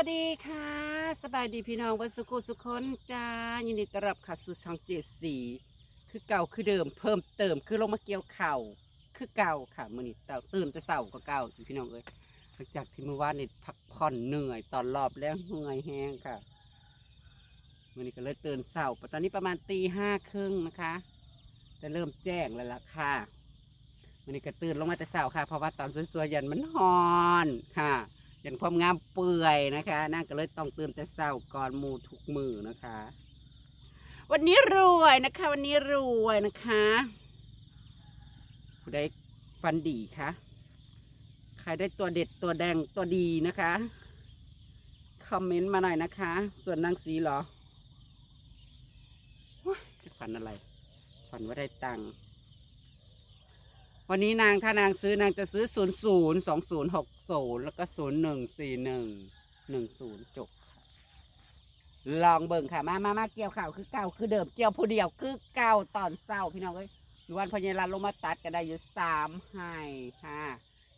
วัสดีค่ะ สบายดีพี่น้องวันสุขุสุขคนจ้ายินดีต้อนรับเข้าสู่ช่องเจ็ดสีคือเก่าคือเดิมเพิ่มเติมคือลงมาเกี่ยวเข่าวคือเก่าค่ะมื้อนี้เต่าตื่นแต่เช้าก็เก่าสิพี่น้องเอ้ยหลังจากที่เมื่อวานนี่พักผ่อนเหนื่อยตอนรอบแล้วเหนื่อยแห้งค่ะมื้อนี้ก็เลยตื่นเช้าตอนนี้ประมาณตีห้าครึ่งนะคะจะเริ่มแจ้งแล้วล่ะค่ะมื้อนี้ก็ตื่นลงมาแต่เช้าค่ะ เพราะว่าตอนสวยๆยันมันฮอนค่ะ ยันความงามเปื่อยนะคะนั่งก็เลยต้องตื่นแต่เช้าก่อนหมูทุกมือนะคะ วันนี้รวยนะคะ วันนี้รวยนะคะผู้ใดฟันดีคะใครได้ตัวเด็ดตัวแดงตัวดีนะคะคอมเมนต์มาหน่อยนะคะ ส่วนนางสีเหรอว้าฝันอะไรฝันว่าได้ตังค์วันนี้นางถ้านางซื้อนางจะซื้อศูนย์ศูนย์สอง ศูนย์แล้วก็ศูนย์หนึ่งสี่หนึ่งหนึ่งศูนย์จบค่ะลองเบิ่งค่ะ มามามาเกี่ยวข่าวคือเก่าคือเดิมเกี่ยวผู้เดียวคือเก่าตอนเศร้าพี่น้องเอ้ยวันพญารันลงมาตัดก็ได้อยู่สามให้ค่ะ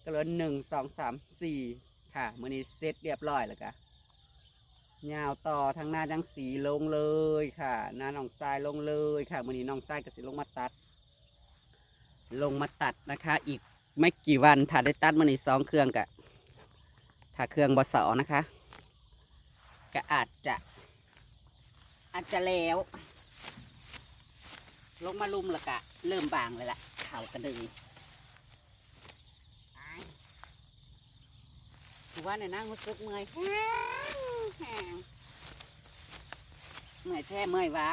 ก็เหลือหนึ่งสองสามสี่ค่ะมือนี้เสร็จเรียบร้อยแล้วค่ะยาวต่อทางหน้าดังสีลงเลยค่ะ หน้าน้องทรายลงเลยค่ะมือนี้น้องทรายก็สิลงมาตัด ลงมาตัดนะคะ อีกไม่กี่วันถ้าได้ตัดมือนี้สองเครื่องกะ ถ้าเครื่องบอสอนะคะ ก็อาจจะ อาจจะแล้ว ลงมาลุมล้วกะ เริ่มบางเลยละเข่ากระดึงอ้ายถือว่าในนั่งรู้สึกเมื่อยเมื่อยแท้เมื่อยว่า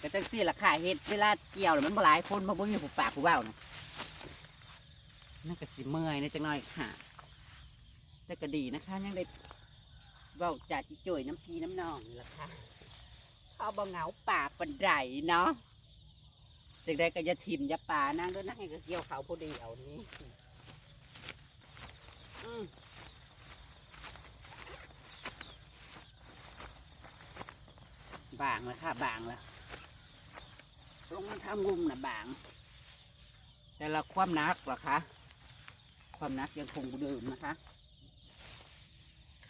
ก็จังสี่ละค่ะเฮ็ดเวลาเกี่ยวมันบ่หลายคนมาบ่มีผูปากผูเบ้านะนั่นก็สิเมื่อยในจังน้อยค่ะ แต่ก็ดีนะคะ ยังได้เว้าจากจิจ่อยน้ำพีน้ำนองนี่ละค่ะเขาบ่เหงาป่าปันไดเนาะจึงได้ก็จะทิ่มอยาป่านั่งด้วยนั่งให้ก็เกี่ยวเขาผู้เดียวนี้อืมบางแล้วค่ะบางแล้วลงมาทำงุมนะบาง แต่ละความนักหรอคะ ความนักยังคงเดิมนะคะ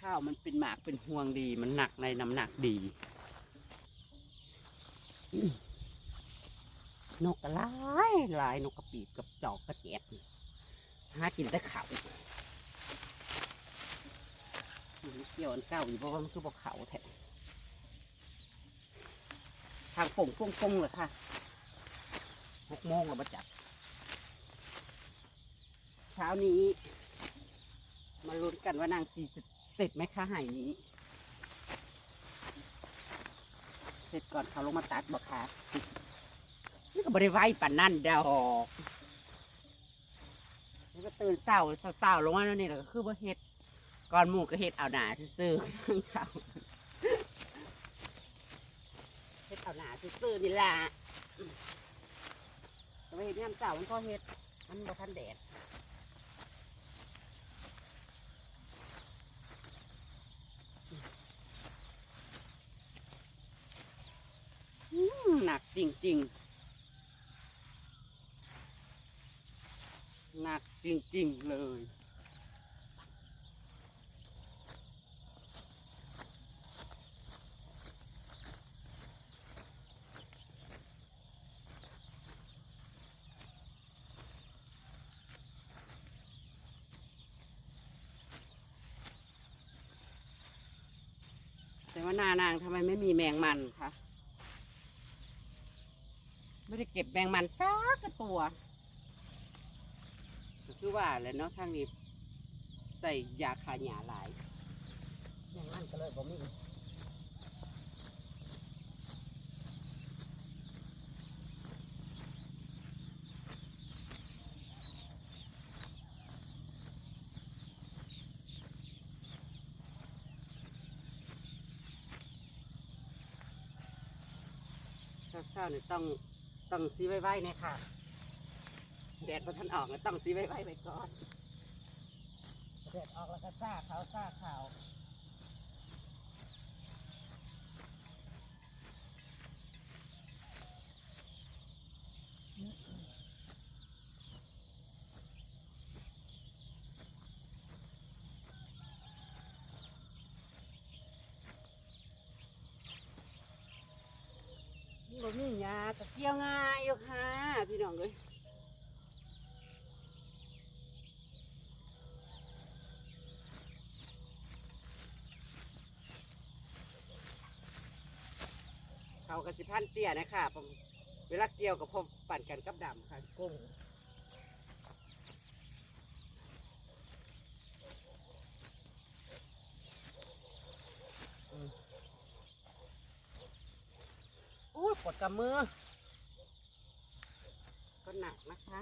ข้าวมันเป็นหมากเป็นห่วงดี มันหนักในน้ำหนักดี นกกระลายลายนกกระปีบกับจอกกระเจี๊ยบหากินแต่เขาเกี่ยวอันเก้าอยู่เพราะว่ามันคือพวกเขาแท้ทางป่งป่งป่งเลยค่ะหกโมงเรามาจับเช้านี้ มาลุ้นกันว่านางสีจะ เสร็จไหมคะหายนี้ เสร็จก่อนเขาลงมาตัดบอกค่ะนี่ก็บริไวปันนั่นดอกนี่ก็ตื่นเศร้าเศร้าลงมาแล้วนี่แหละก็คือว่าเฮ็ดก่อนหมูก็เฮ็ดเอาหนาซื่อๆเขาเฮ็ดเอาหนาซื่อๆนี่แหละแต่ว่าเฮ็ดยามเช้ามันก็เฮ็ดมันบ่ทันแดด หนักจริงๆ หนักจริงๆเลยแต่ว่าหนานางทำไมไม่มีแมงมันคะ ไม่ได้เก็บแมงมันซักกระตัวก็คือว่าแหล้วเนาะทางนี้ ใส่ยาคาหยาหลายแมงมันก็เลยบ่มีเช้าๆเนี่ยต้อง ต้องซีไว้ไว้เนี่ยค่ะ แดดพอท่านออกก็ต้องซีไว้ไว้ไปก่อน แดดออกแล้วก็ซ่าขาวซ่าขาว มีหญ้าก็เกี่ยวง่ายอยู่ค่ะพี่น้องเอ้ยเขากระสิพันเตี้ยนะคะผมเวลาเกี่ยวกับผมปั่นกันกับดำค่ะกุ้งู้ปวดกับมือ ก็หนักนะคะ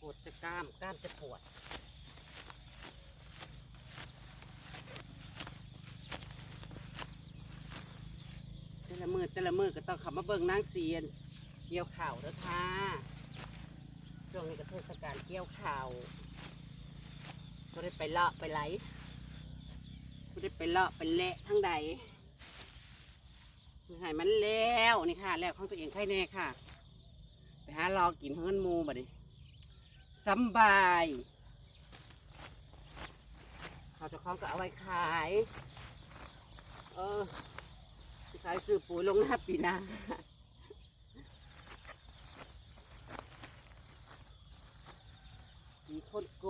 ปวดจะกล้ามกล้ามจะปวด แต่ละมือแต่ละมือก็ต้องขับมาเบิ่งนางเสียน เกี่ยวข่าวเด้อค่ะช่วงนี้ก็เทศกาลเกี่ยวข่าวก็ได้ไปเลาะไปไหลก็ได้ไปเลาะไปเละทั้งใดมันให้มันแล้วนี่ค่ะ แล้วของตัวเองใครแน่ค่ะ ไปหารอกินเฮิรนมูบัดนี้สำบายเขาจะคล้องก็เอาไว้ขาย เออ ขายซื้อปุ๋ยลงหน้าปีหน้ามีคนโก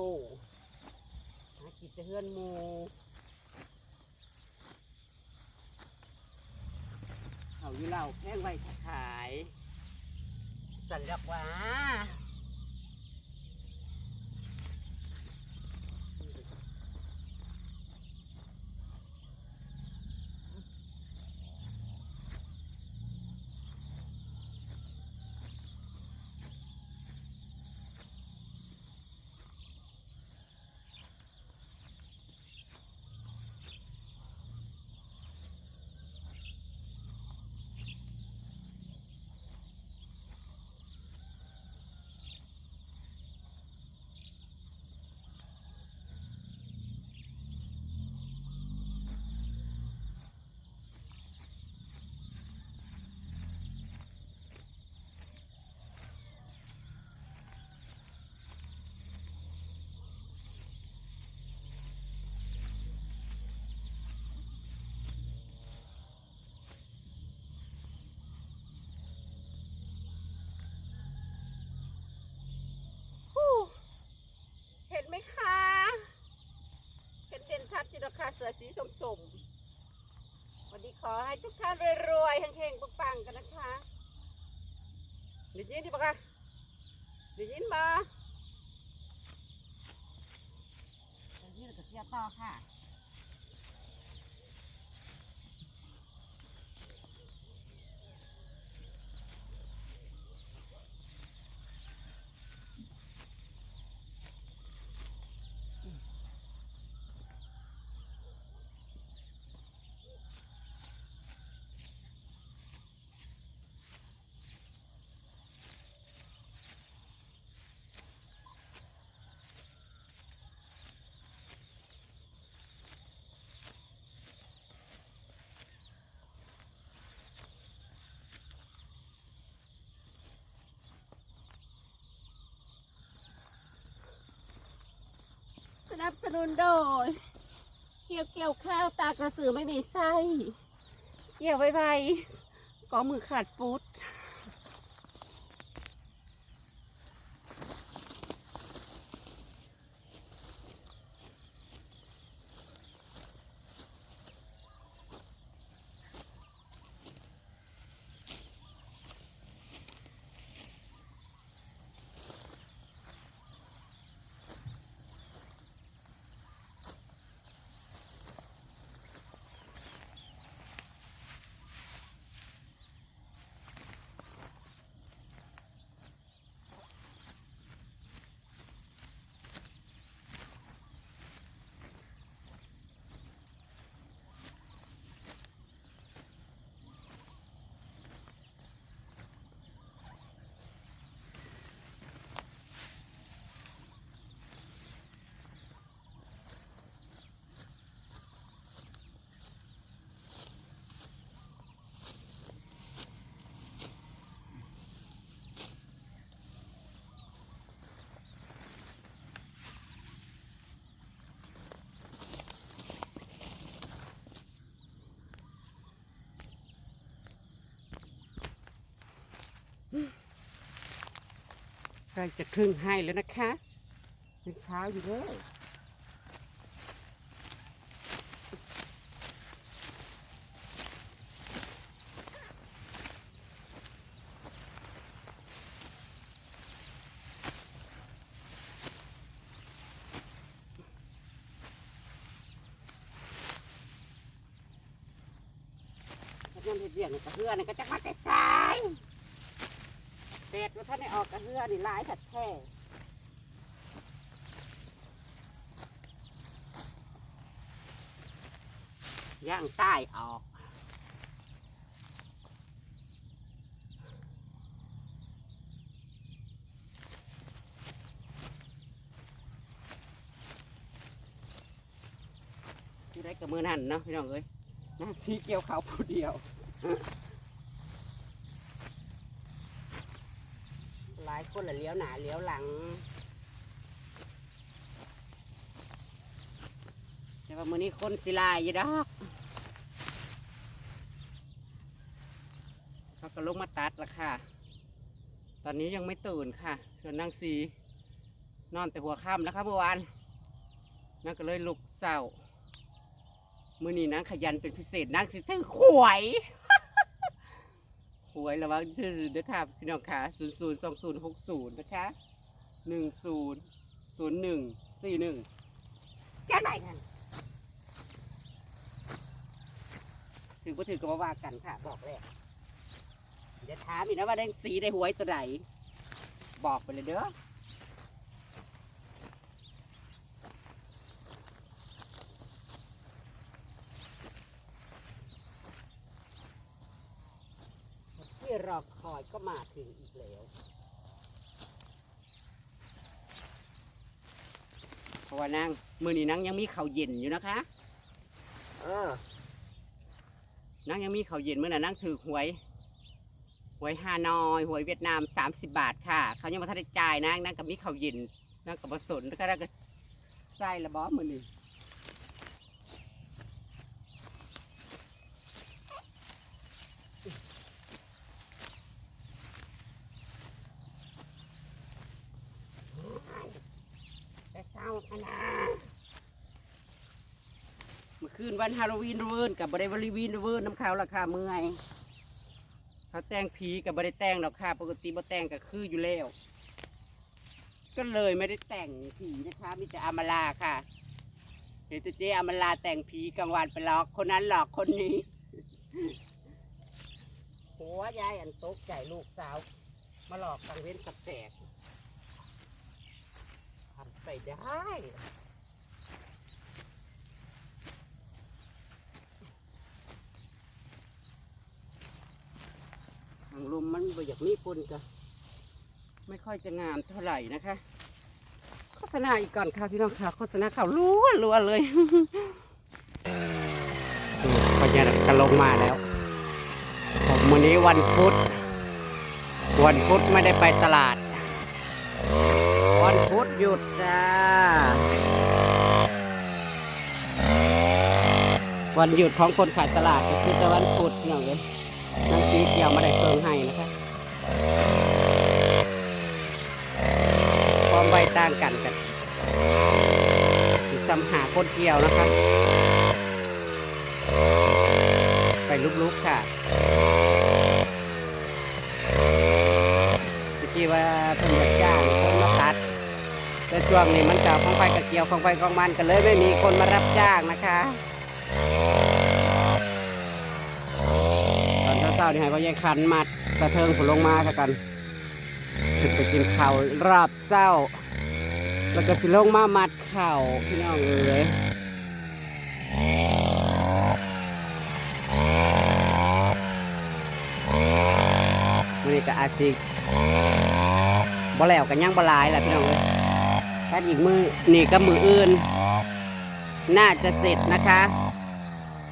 หากินแต่เฮือนหมูเขาอยู่เหล่าแพงไว้ขาย สันดอกหว่า ฮู้เห็นไหมคะ เห็นเด่นชัดอยู่นะคะ เสือสีสมๆวันนี้ขอให้ทุกท่านรวยๆเฮงๆปังๆกันนะคะได้ยินดีปะคะได้ยินมาได้ยินแล้วก็เสียต่อค่ะ นับสนุนโดยเกี่ยวเกี่ยวข้าวตากระสือไม่มีไส้ เกี่ยวไวๆก็มือขาดฟุต ใกล้จะครึ่งให้แล้วนะคะยังเช้าอยู่เลยกำลังเห็ดเบี่ยงกระเฮือนก็จะมาแต่สาย เป็ดว่าท่านได้ออกกระเฮือนี่ร้ายถัดแท้ย่างใต้ออกที่ได้กับมือนั่นเนาะพี่น้องเอ้ยหน้าที่เกี่ยวเขาผู้เดียว หลายคนละเลี้ยวหนาเลี้ยวหลังแต่ว่ามือนี้คนสิลายอยู่ดอกเขาก็ลงมาตัดละค่ะ ตอนนี้ยังไม่ตื่นค่ะ ส่วนนางสีนอนแต่หัวค่ำแล้วครับเมื่อวานนางก็เลยลุกเศร้า มื่อนี้นางขยันเป็นพิเศษนางสิถือหวย หวยระวังชื่อนะคะพี่น้องค่ะศูนย์ศูนย์สองศูนย์หกศูนย์นะคะหนึ่งศูนย์ศูนย์หนึ่งสี่หนึ่งแค่ไหนกันถือก็ถือก็มาว่ากันค่ะ บอกเลยอย่าถามอีกนะว่าได้สีได้หวยตัวไหนบอกไปเลยเด้อ ที่ รอคอยก็มาถึงอีกแล้วเพราะว่านั่งมือนี้นั่งยังมีข้าวเย็นอยู่นะคะ เออนั่งยังมีข้าวเย็นเมื่อน่ะนั่งถือหวยหวยฮานอยหวยเวียดนามสามสิบบาทค่ะ เขายังมาทันได้จ่ายนั่งนั่งกับมีข้าวเย็นนั่งกับผสนแล้วก็นั่งกับใส่ละบอสมือนี้ แต่เศร้าขนาดเมื่อคื นวันฮาโลวีนเวิร์นกับบริวารีวีนเวิร์นน้ำขาวราคาเมื่อยเขาแต่งผีกับบริแต่งดอกค่ะ ปกติบ่แต่งก็คืออยู่แล้ว ก็เลยไม่ได้แต่งผีนะคะมีแต่อามาลาค่ะเห็นแต่เจ๊อามาลาแต่งผีกลางวันไปหลอกคนนั้นหลอกคนนี้หัวยายอันตกใจลูกสาว มาหลอกกลางเว้นกับแตกทำไปได้ทาง ลมมันบ่อยากมีปุ่นก็ไม่ค่อยจะงามเท่าไหร่นะคะ โฆษณาอีกก่อนค่ะพี่น้องค่ะโฆษณาข่าวรัวรัวเลยพญานาคลงมาแล้ว ผมวันนี้วันพุธวันพุธไม่ได้ไปตลาด วันพุธหยุดจ้าวันหยุดของคนขายตลาดก็คือแต่วันพุธเนาะเลย สีเกี่ยวมาได้เติงให้นะคะความใบต่างกันกันคือซ้ำหาคนเกี่ยวนะคะ ไปลุกๆค่ะเมื่อกี้ว่าเพิ่นจะจ้างคนมาตัดแต่ช่วงนี้มันจะของไฟกับเกี่ยวของไฟของมันก็เลยไม่มีคนมารับจ้างนะคะ เช้านี่ให้พ่อใหญ่คันมัดกระเทิงผลลงมาค่ะกันถึงไปกินข้าวรอบเศร้า แล้วก็สิลงมามัดเข่าวพี่น้องเอ๋ยวันนี้ก็อาจสิบ่แล้วกันยังบ่ลายแหละพี่น้องเอ้ยกันอีกมือนี่ก็มืออื่น น่าจะเสร็จนะคะ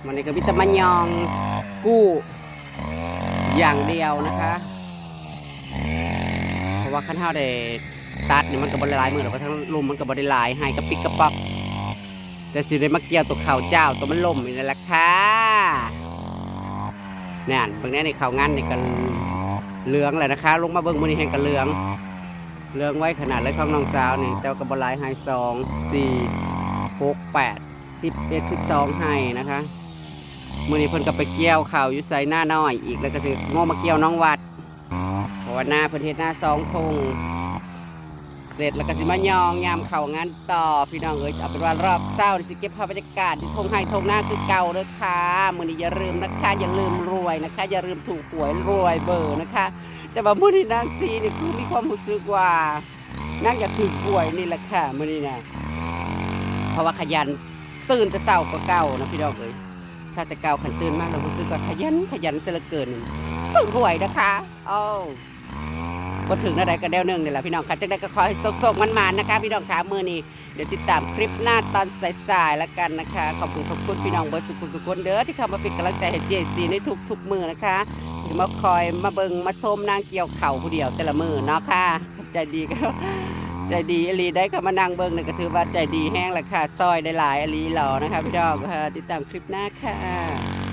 วันนี้ก็วิตามันยองกู้ อย่างเดียวนะคะเพราะว่าขั้นเท้าได้ตัดนี่มันก็บริลายมือหรอกทั้งลมมันก็บริลายให้กระปิกกระปักแต่สิได้มาเกี่ยวตัวเข่าเจ้าตัวมันล่มนี่แหละค่ะเนี่ยบางแน่ในเข่างานนี่กันเหลืองเลยนะคะ ลงมาเบิ่งมือนี้แห่งกันเหลืองเรื่องไว้ขนาดเลยของน้องสาวนี่แต่ว่ากับบหลายให้สองสี่หกแปดสิบเอ็ดสิบสองให้นะคะ มื่อนี้เพิ่นก็ไปเกี่ยวข่าวอยู่ใส่หน้าน้อย อีกแล้วก็ถือโง่มาเกี่ยวน้องวัดเพราะว่าหน้าเพิ่นเฮ็ดหน้าสองทงเสร็จแล้วก็สิมายองยามเข่างานต่อพี่น้องเอ้ยเอาเป็นว่ารอบเศร้านี่สิเก็บภาพบรรยากาศที่ทงให้ทงหน้าคือเก่าเลยค่ะมื่อนี้อย่าลืมนะคะอย่าลืมรวยนะคะ อย่าลืมถูกหวยรวยเบอร์นะคะ แต่ว่ามื้อนี้นางซีนี่คือมีความรู้สึกว่านางอยากถูกหวยนี่แหละค่ะมื้อนี้นะเพราะว่าขยันตื่นแต่เช้าก็เก่านะพี่น้องเอ้ย ถ้าแต่เก่าขันตื่นมากเรารู้สึกว่าขยันขยันเสียเหลือเกินถูกหวยนะคะเอ้ก็ถึงอะไรกันแล้วหนึงนี่แหละพี่น้องค่ะจังได้ก็ขอให้สกๆมันๆนะคะ พี่น้องค่ะมือนี้เดี๋ยวติดตามคลิปหน้าตอนสายๆแล้วกันนะคะ ขอบคุณขอบคุณพี่น้องเบอร์สุขุสุขคนเด้อที่เข้ามาเป็นกำลังใจให้เจซีในทุกๆมือนะคะมาคอยมาเบิงมาชมนางเกี่ยวเข่าผู้เดียวแต่ละมือเนาะค่ะใจดีก็ ใจดีอลีได้ก็มานั่งเบิงนี่ก็ถือว่าใจดีแห้งแหละค่ะซอยได้หลายอลีหล่อนะคะพี่ดอกค่ะติดตามคลิปหน้าค่ะ